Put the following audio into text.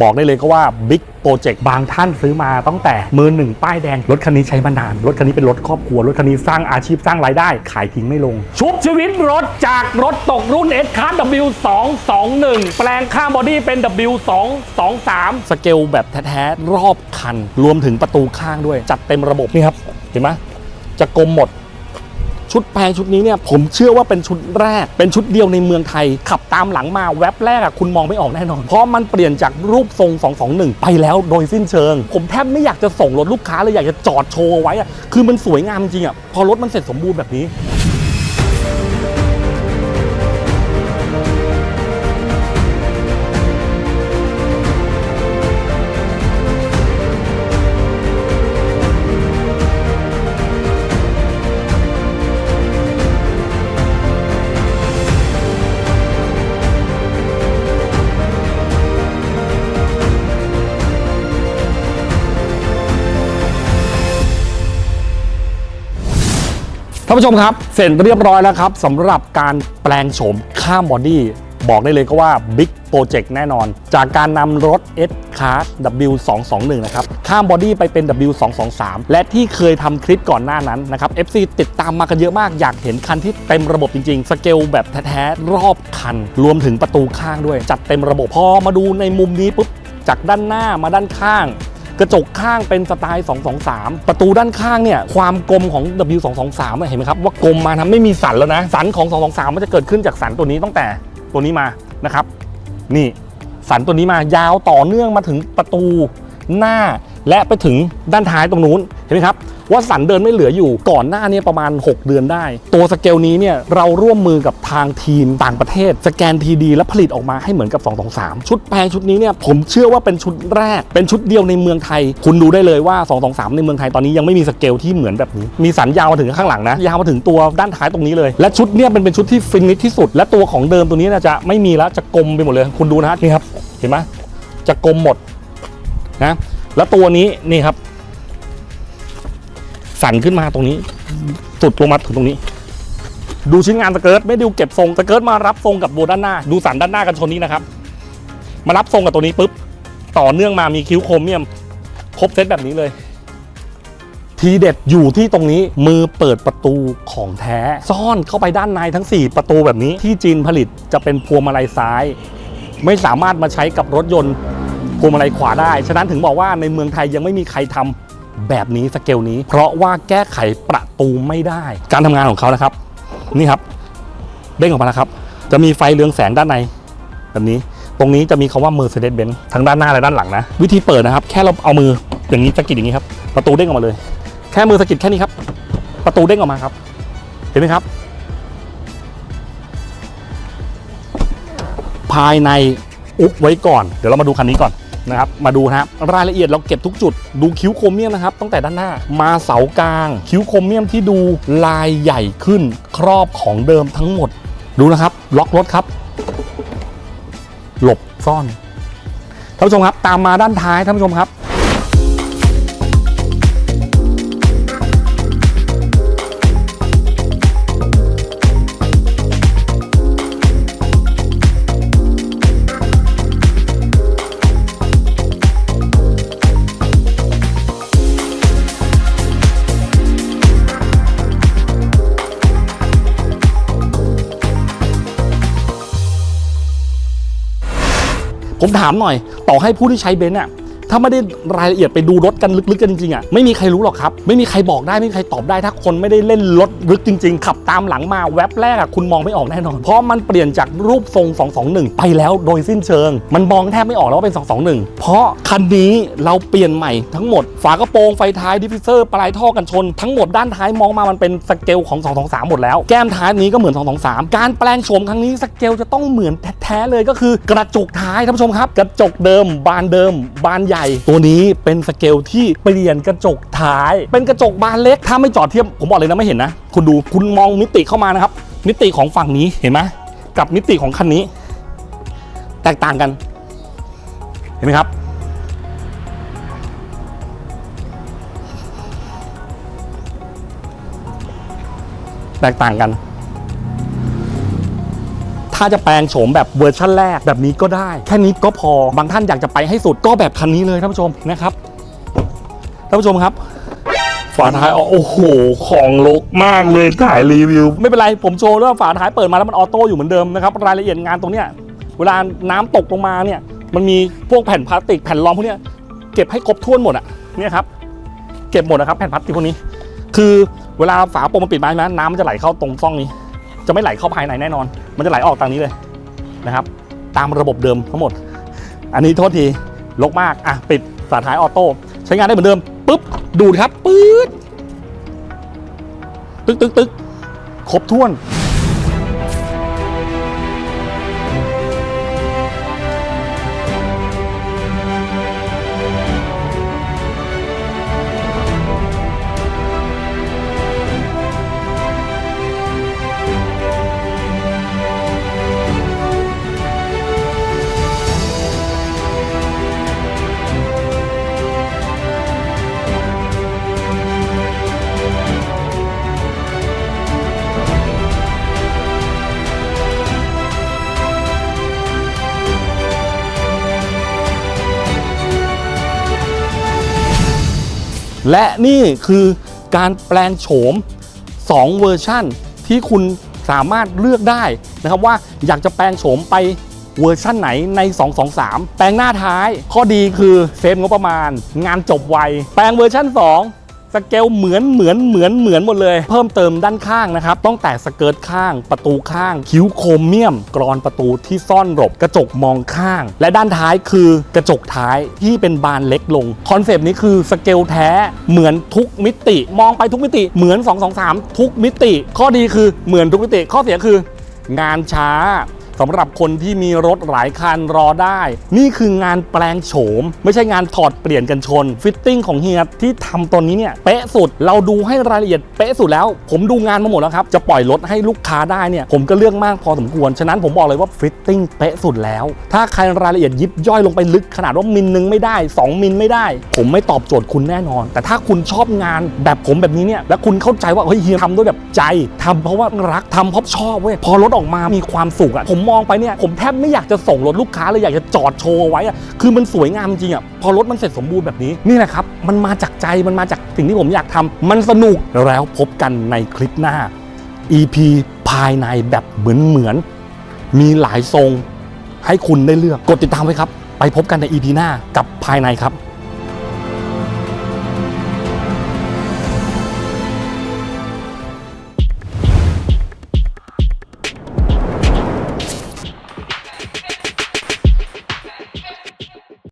บอกได้เลยก็ว่าบิ๊กโปรเจกต์บางท่านซื้อมาตั้งแต่มือหนึ่งป้ายแดง รถคันนี้ใช้มานาน รถคันนี้เป็นรถครอบครัว รถคันนี้สร้างอาชีพสร้างรายได้ ขายทิ้งไม่ลง ชุบชีวิตรถจากรถตกรุ่น S c a r W221 แปลงข้างบอดี้เป็น W223 สเกลแบบแท้ๆ รอบคัน รวมถึงประตูข้างด้วย จัดเต็มระบบนี่ครับ เห็นไหมจะกลมหมด ชุดแปลงชุดนี้เนี่ยผมเชื่อว่าเป็นชุดแรก เป็นชุดเดียวในเมืองไทย ขับตามหลังมาแว็บแรกอะคุณมองไม่ออกแน่นอน เพราะมันเปลี่ยนจากรูปทรง 221 ไปแล้วโดยสิ้นเชิง ผมแทบไม่อยากจะส่งรถลูกค้าเลยอยากจะจอดโชว์เอาไว้อะคือมันสวยงามจริงอะพอรถมันเสร็จสมบูรณ์แบบนี้ ท่านผู้ชมครับ เสร็จเรียบร้อยแล้วครับสำหรับการแปลงโฉมข้ามบอดี้บอกได้เลยก็ว่าบิ๊กโปรเจกต์แน่นอน จากการนำรถ S Class W221 นะครับ ข้ามบอดี้ไปเป็น W223 และที่เคยทำคลิปก่อนหน้านั้นนะครับ FC ติดตามมากันเยอะมาก อยากเห็นคันที่เต็มระบบจริงๆ สเกลแบบแท้ๆ รอบคัน รวมถึงประตูข้างด้วย จัดเต็มระบบพอมาดูในมุมนี้ปุ๊บจากด้านหน้ามาด้านข้าง กระจกข้างเป็นสไตล์ 223 ประตูด้านข้างเนี่ยความกลมของ W223 เห็นไหมครับว่ากลมมาทำไม่มีสันแล้วนะสันของ 223 มันจะเกิดขึ้นจากสันตัวนี้ตั้งแต่ตัวนี้มานะครับ นี่สันตัวนี้มายาวต่อเนื่องมาถึงประตูหน้าและไปถึงด้านท้ายตรงนู้นเห็นไหมครับ ว่าสันเดินไม่เหลืออยู่ก่อนหน้านี้ประมาณ 6 เดือนได้ ตัวสเกลนี้เนี่ยเราร่วมมือกับทางทีมต่างประเทศ สแกนทีดี และผลิตออกมาให้เหมือนกับ 223 ชุดแปลงชุดนี้เนี่ยผมเชื่อว่าเป็นชุดแรก เป็นชุดเดียวในเมืองไทย คุณดูได้เลยว่า 223 ในเมืองไทยตอนนี้ยังไม่มีสเกลที่เหมือนแบบนี้ มีสันยาวมาถึงข้างหลังนะยาวมาถึงตัวด้านท้ายตรงนี้เลย และชุดเนี่ยเป็นเป็นชุดที่ฟินิชที่สุด และตัวของเดิมตัวนี้นจะไม่มีแล้วจะกลมไปหมดเลย คุณดูนะฮะนี่ครับเห็นไหมจะกลมหมดนะแล้วตัวนี้นี่ครับ สั่นขึ้นมาตรงนี้ สุดลงมาถึงตรงนี้ ดูชิ้นงานสเกิร์ตไม่ดูเก็บทรงสเกิร์ตมารับทรงกับตัวด้านหน้า ดูสันด้านหน้ากันชนนี้นะครับ มารับทรงกับตัวนี้ปุ๊บต่อเนื่องมามีคิ้วโครเมียม ครบเซตแบบนี้เลย ทีเด็ดอยู่ที่ตรงนี้มือเปิดประตูของแท้ ซ่อนเข้าไปด้านในทั้ง 4 ประตูแบบนี้ ที่จีนผลิตจะเป็นพวงมาลัยซ้าย ไม่สามารถมาใช้กับรถยนต์พวงมาลัยขวาได้ ฉะนั้นถึงบอกว่าในเมืองไทยยังไม่มีใครทำ แบบนี้สเกลนี้ เพราะว่าแก้ไขประตูไม่ได้ การทำงานของเขานะครับ นี่ครับเด้งออกมาแล้วครับ จะมีไฟเรืองแสงด้านใน แบบนี้ตรงนี้จะมีคำว่า Mercedes-Benz ทั้งด้านหน้าและด้านหลังนะ วิธีเปิดนะครับ แค่เราเอามืออย่างนี้สะกิดอย่างนี้ครับ ประตูเด้งออกมาเลย แค่มือสะกิดแค่นี้ครับ ประตูเด้งออกมาครับ เห็นไหมครับ ภายในอุบไว้ก่อน เดี๋ยวเรามาดูคันนี้ก่อน นะครับมาดูนะครับรายละเอียดเราเก็บทุกจุด ดูคิ้วโครเมียมนะครับตั้งแต่ด้านหน้ามาเสากลาง คิ้วโครเมียมที่ดูลายใหญ่ขึ้นครอบของเดิมทั้งหมด ดูนะครับ ล็อกรถครับ หลบซ่อนท่านผู้ชมครับ ตามมาด้านท้ายท่านผู้ชมครับ ผมถามหน่อยต่อให้ผู้ที่ใช้เบนซ์อะ ถ้าไม่ได้รายละเอียดไปดูรถกันลึกๆกันจริงๆอะไม่มีใครรู้หรอกครับ ไม่มีใครบอกได้ไม่มีใครตอบได้ ถ้าคนไม่ได้เล่นรถลึกจริง ๆ ขับตามหลังมาแว็บแรกอะคุณมองไม่ออกแน่นอน เพราะมันเปลี่ยนจากรูปทรง 221 ไปแล้วโดยสิ้นเชิง มันมองแทบไม่ออกแล้วว่าเป็น 221 เพราะคันนี้เราเปลี่ยนใหม่ทั้งหมดฝากระโปรงไฟท้ายดิฟฟิเซอร์ปลายท่อกันชน ทั้งหมดด้านท้ายมองมามันเป็นสเกลของ 223 หมดแล้ว แก้มท้ายนี้ก็เหมือน 223 การแปลงโฉมครั้งนี้สเกลจะต้องเหมือนแท้ๆเลยก็คือกระจกท้ายท่านผู้ชมครับ กระจกเดิมบานเดิมบานใหญ่ตัวนี้เป็นสเกลที่เปลี่ยนกระจกท้าย เป็นกระจกบานเล็ก ถ้าไม่จอดเทียบผมบอกเลยนะไม่เห็นนะ คุณดูคุณมองมิติเข้ามานะครับ มิติของฝั่งนี้เห็นไหมกับมิติของคันนี้ แตกต่างกัน เห็นไหมครับแตกต่างกัน ถ้าจะแปลงโฉมแบบเวอร์ชั่นแรกแบบนี้ก็ได้ แค่นี้ก็พอบางท่านอยากจะไปให้สุดก็แบบคันนี้เลยท่านผู้ชมนะครับท่านผู้ชมครับฝาท้ายอ๋อโอ้โห ของลกมากเลยถ่ายรีวิว ไม่เป็นไร ผมโชว์เรื่องฝาท้ายเปิดมาแล้วมันออโต้อยู่เหมือนเดิมนะครับ รายละเอียดงานตรงเนี้ยเวลาน้ำตกลงมาเนี่ย มันมีพวกแผ่นพลาสติกแผ่นรองพวกเนี้ยเก็บให้ครบถ้วนหมดอะเนี่ยครับ เก็บหมดนะครับแผ่นพลาสติกพวกนี้ คือเวลาฝาโปรมันปิดมาใช่ไหมน้ำมันจะไหลเข้าตรงซ่องนี้ จะไม่ไหลเข้าภายในแน่นอน มันจะไหลออกทางนี้เลยนะครับ ตามระบบเดิมทั้งหมด อันนี้โทษทีลกมากอะปิดฝาท้ายออโต้ใช้งานได้เหมือนเดิมปุ๊บดูดครับปื๊ดตึกตึกตึกครบถ้วน และนี่คือการแปลงโฉม 2 เวอร์ชั่นที่คุณสามารถเลือกได้นะครับว่าอยากจะแปลงโฉมไปเวอร์ชั่นไหนใน 223 แปลงหน้าท้ายข้อดีคือเซฟงบประมาณ งานจบไว แปลงเวอร์ชั่น 2 สเกลเหมือนเหมือนเหมือนเหมือนหมดเลย เพิ่มเติมด้านข้างนะครับต้องแต่สเกิร์ตข้าง ประตูข้าง คิ้วโครเมียม กรอนประตูที่ซ่อนหลบกระจกมองข้าง และด้านท้ายคือกระจกท้ายที่เป็นบานเล็กลง คอนเซปต์นี้คือสเกลแท้เหมือนทุกมิติ มองไปทุกมิติเหมือน 223 ทุกมิติ ข้อดีคือเหมือนทุกมิติ ข้อเสียคืองานช้า สำหรับคนที่มีรถหลายคันรอได้ นี่คืองานแปลงโฉม ไม่ใช่งานถอดเปลี่ยนกันชน ฟิตติ้งของเฮียที่ทำตัวนี้เนี่ยเป๊ะสุดเราดูให้รายละเอียดเป๊ะสุดแล้ว ผมดูงานมาหมดแล้วครับ จะปล่อยรถให้ลูกค้าได้เนี่ยผมก็เลือกมากพอสมควร ฉะนั้นผมบอกเลยว่าฟิตติ้งเป๊ะสุดแล้ว ถ้าใครรายละเอียดยิบย่อยลงไปลึกขนาดว่ามิลนึงไม่ได้ 2 มิลไม่ได้ ผมไม่ตอบโจทย์คุณแน่นอน แต่ถ้าคุณชอบงานแบบผมแบบนี้เนี่ยและคุณเข้าใจว่าเฮ้ยเฮียทำด้วยแบบใจทำเพราะว่ารักทำเพราะชอบเว้ยพอรถออกมามีความสุขอะผมมองไปเนี่ยผมแทบไม่อยากจะส่งรถลูกค้าเลยอยากจะจอดโชว์เอาไว้อะคือมันสวยงามจริงอะพอรถมันเสร็จสมบูรณ์แบบนี้นี่แหละครับ มันมาจากใจมันมาจากสิ่งที่ผมอยากทำมันสนุกแล้วพบกันในคลิปหน้า EP ภายในแบบเหมือนเหมือนๆมีหลายทรงให้คุณได้เลือกกดติดตามไว้ครับ ไปพบกันใน EP หน้ากับภายในครับ